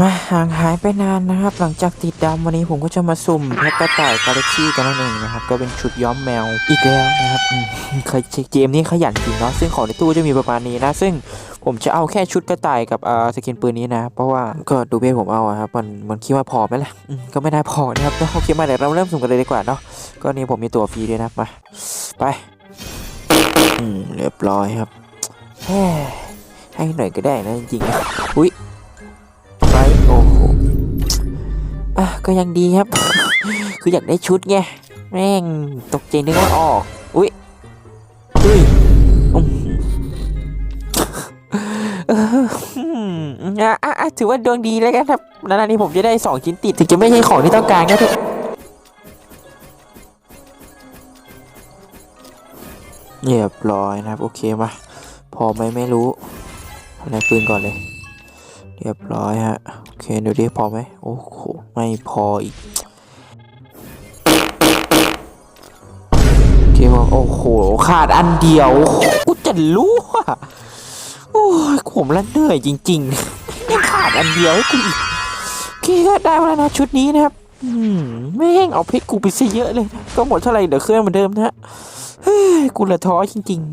มาห่างหายไปนานนะครับ หลังจากติดดำวันนี้ผมก็จะมาสุ่มเพชรกระต่ายกาแล็กซี่กันนั่นเองนะครับ ก็เป็นชุดย้อมแมวอีกแล้วนะครับอืมเคยเกมนี้ขยันจริงเนาะซึ่งของในตู้จะมีประมาณนี้นะ ซึ่งผมจะเอาแค่ชุดกระต่ายกับอ่าสกินปืนนี้นะ เพราะว่าก็ดูเพจผมเอาอะครับมันมันคิดว่าพอไหมล่ะอืมก็ไม่ได้พอนะครับโอเคมาเดี๋ยวเราเริ่มสุ่มกันเลยดีกว่าเนาะก็นี่ผมมีตัวฟรีด้วยนะมาไปอืมเรียบร้อยครับแฮ่ให้หน่อยก็ได้นะจริงๆอุ้ย อะก็ยังดีครับ คืออยากได้ชุดไง แม่งตกใจนึกว่าออก อุ้ยอุ้ยอืมเอออืมอะอะอะถือว่าดวงดีแล้วกันครับนานๆนี้ผมจะได้สองชิ้นติด ถึงจะไม่ใช่ของที่ต้องการก็เถอะเรียบร้อยนะครับ โอเคมา พอไหมไม่รู้อะไรปืนก่อนเลย เรียบร้อยฮะ โอเคดี๋ยวดิพอไหมโอ้โห ไม่พออีกเคบอกโอ้โห ขาดอันเดียว กูจะรู้อะโอ้ยผมละเหนื่อยจริงๆยังขาดอันเดียวให้กูอีกโอเคก็ได้มาแล้วนะชุดนี้นะครับอืมแม่งเอาเพชรกูไปซะเยอะเลย ก็หมดเท่าไหร่เดี๋ยวเครื่องเหมือนเดิมนะฮะเฮ้ยกูละท้อจริง ๆ